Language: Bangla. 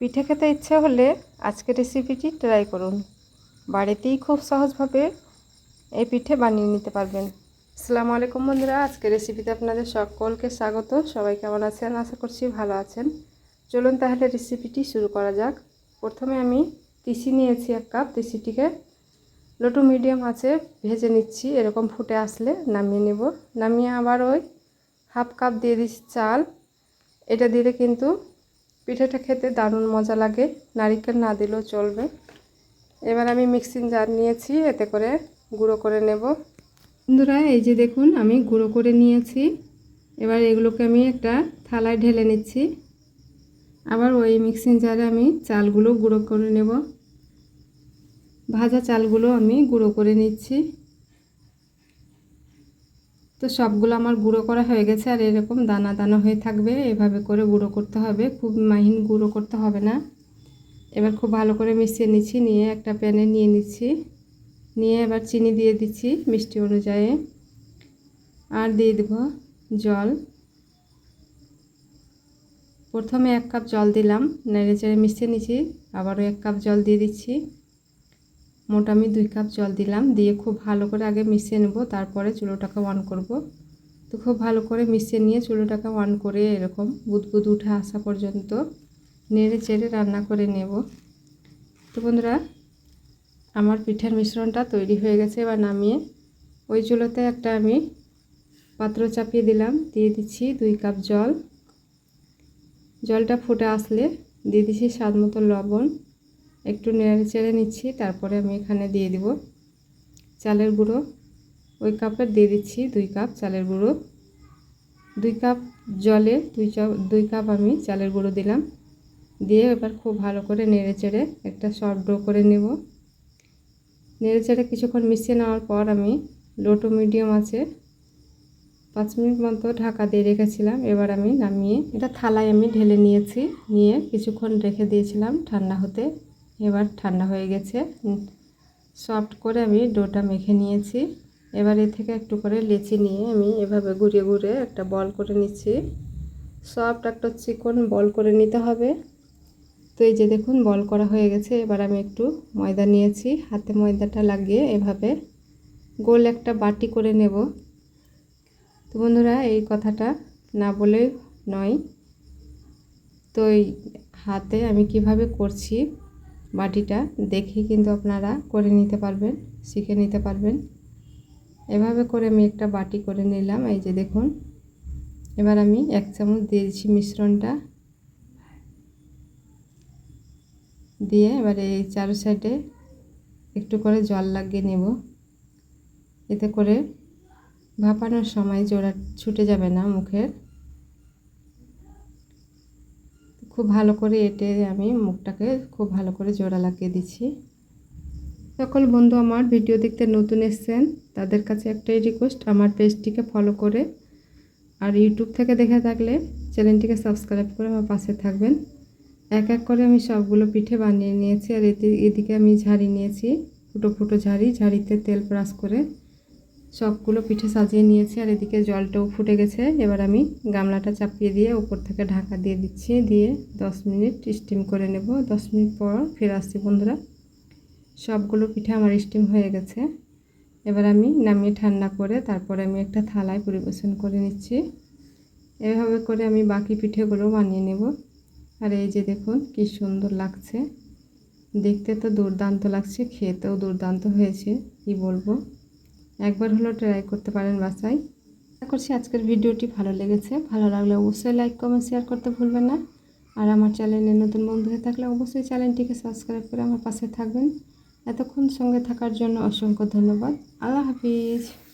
পিঠে খেতে ইচ্ছে হলে আজকের রেসিপিটি ট্রাই করুন। বাড়িতেই খুব সহজভাবে এই পিঠে বানিয়ে নিতে পারবেন। আসসালামু আলাইকুম বন্ধুরা আজকে রেসিপিতে আপনাদের সকলকে স্বাগত। সবাই কেমন আছেন? আশা করছি ভালো আছেন। চলুন তাহলে রেসিপিটি শুরু করা যাক। প্রথমে আমি তিসি নিয়েছি এক কাপ। তিসিটিকে লোটু মিডিয়াম আছে ভেজে নিচ্ছি। এরকম ফুটে আসলে নামিয়ে নেব। নামিয়ে আবার ওই হাফ কাপ দিয়ে দিচ্ছি চাল। এটা দিলে কিন্তু পিঠাটা খেতে দারুণ মজা লাগে। নারিকেল না দিলেও চলবে। এবার আমি মিক্সিং জার নিয়েছি, এতে করে গুঁড়ো করে নেব। বন্ধুরা, এই যে দেখুন, আমি গুঁড়ো করে নিয়েছি। এবার এগুলোকে আমি একটা থালায় ঢেলে নিচ্ছি। আবার ওই মিক্সিং জারে আমি চালগুলো গুঁড়ো করে নেব। ভাজা চালগুলো আমি গুঁড়ো করে নিচ্ছি। তো সবগুলো আমার গুঁড়ো করা হয়ে গেছে আর এরকম দানা দানা হয়ে থাকবে। এভাবে করে গুঁড়ো করতে হবে। খুব মাহিন গুঁড়ো করতে হবে না। এবার খুব ভালো করে মিশিয়ে নিচ্ছি, নিয়ে একটা প্যানে নিয়ে নিচ্ছি। নিয়ে এবার চিনি দিয়ে দিচ্ছি মিষ্টি অনুযায়ী। আর দিয়ে দেব জল। প্রথমে এক কাপ জল দিলাম, নেড়ে চেড়ে মিশিয়ে নিচ্ছি। আবারও এক কাপ জল দিয়ে দিচ্ছি। মোট আমি দুই কাপ জল দিলাম, দিয়ে খুব ভালো করে আগে মিশিয়ে নেব, তারপরে চুলোটাকে অন করব। তো খুব ভালো করে মিশিয়ে নিয়ে চুলোটাকে অন করে এরকম বুদবুদ উঠে আসা পর্যন্ত নেড়ে চেড়ে রান্না করে নেব। তো বন্ধুরা, আমার পিঠার মিশ্রণটা তৈরি হয়ে গেছে, এবার নামিয়ে ওই চুলোতে একটা আমি পাত্র চাপিয়ে দিলাম, দিয়ে দিচ্ছি দুই কাপ জল। জলটা ফুটে আসলে দিয়ে দিচ্ছি স্বাদ মতো লবণ। একটু নেড়ে চেড়ে নিচ্ছি, তারপরে আমি এখানে দিয়ে দিব চালের গুঁড়ো। ওই কাপের দিয়ে দিচ্ছি দুই কাপ চালের গুঁড়ো। দুই কাপ জলে দুই চাপ দুই কাপ আমি চালের গুঁড়ো দিলাম। দিয়ে এবার খুব ভালো করে নেড়ে চেড়ে একটা সফট ডো করে নেব। নেড়ে চেড়ে কিছুক্ষণ মিশিয়ে নেওয়ার পর আমি লো টু মিডিয়াম আছে পাঁচ মিনিট মতো ঢাকা দিয়ে রেখেছিলাম। এবার আমি নামিয়ে, এটা থালায় আমি ঢেলে নিয়েছি, নিয়ে কিছুক্ষণ রেখে দিয়েছিলাম ঠান্ডা হতে। এবার ঠান্ডা হয়ে গেছে। সফট করে আমি ডোটা মেখে নিয়েছি। এবার এ থেকে একটু করে লেচি নিয়ে আমি এভাবে ঘুরিয়ে ঘুরে একটা বল করে নিচ্ছি। সফট একটা চিকন বল করে নিতে হবে। তো এই যে দেখুন, বল করা হয়ে গেছে। এবার আমি একটু ময়দা নিয়েছি। হাতে ময়দাটা লাগিয়ে এভাবে গোল একটা বাটি করে নেব। তো বন্ধুরা, এই কথাটা না বলে নয়। তো এই হাতে আমি কীভাবে করছি বাটিটা দেখে কিন্তু আপনারা করে নিতে পারবেন, শিখে নিতে পারবেন। এভাবে করে আমি একটা বাটি করে নিলাম, এই যে দেখুন। এবার আমি এক চামচ দিয়ে দিচ্ছি মিশ্রণটা দিয়ে এবার এই চারো সাইডে একটু করে জল লাগিয়ে নেব। এতে করে ভাপানোর সময় জোড়া ছুটে যাবে না মুখের। খুব ভালো করে এটে আমি মুখটাকে খুব ভালো করে জোড়া লাগিয়ে দিচ্ছি। সকল বন্ধু আমার ভিডিও দেখতে নতুন এসছেন, তাদের কাছে একটাই রিকোয়েস্ট আমার পেজটিকে ফলো করে আর ইউটিউব থেকে দেখে থাকলে চ্যানেলটিকে সাবস্ক্রাইব করে আমার পাশে থাকবেন। এক এক করে আমি সবগুলো পিঠে বানিয়ে নিয়েছি আর এদিকে আমি ঝাড়ি নিয়েছি, ফুটো ফুটো ঝাড়ি, ঝাড়িতে তেল ব্রাশ করে। সবগুলো পিঠে সাজিয়ে নিয়েছি আর এদিকে জলটাও ফুটে গেছে। এবার আমি গামলাটা চাপিয়ে দিয়ে উপর থেকে ঢাকা দিয়ে দিচ্ছি, দিয়ে দশ মিনিট স্টিম করে নেব। দশ মিনিট পর ফিরে আসছি বন্ধুরা। সবগুলো পিঠে আমার স্টিম হয়ে গেছে। এবার আমি নামিয়ে ঠান্ডা করে তারপরে আমি একটা থালায় পরিবেশন করে নিচ্ছি। এভাবে করে আমি বাকি পিঠেগুলো বানিয়ে নেব। আর এই যে দেখুন কি সুন্দর লাগছে। দেখতে তো দুর্দান্ত লাগছে, খেতেও দুর্দান্ত হয়েছে, কি বলব। একবার হলো ট্রাই করতে পারেন বাসায়। আশা করছি আজকের ভিডিওটি ভালো লেগেছে। ভালো লাগলে অবশ্যই লাইক কমেন্ট শেয়ার করতে ভুলবেন না। আর আমার চ্যানেলে নতুন বন্ধু হয়ে থাকলে অবশ্যই চ্যানেলটিকে সাবস্ক্রাইব করে আমার পাশে থাকবেন। এতক্ষণ সঙ্গে থাকার জন্য অসংখ্য ধন্যবাদ। আল্লাহ হাফিজ।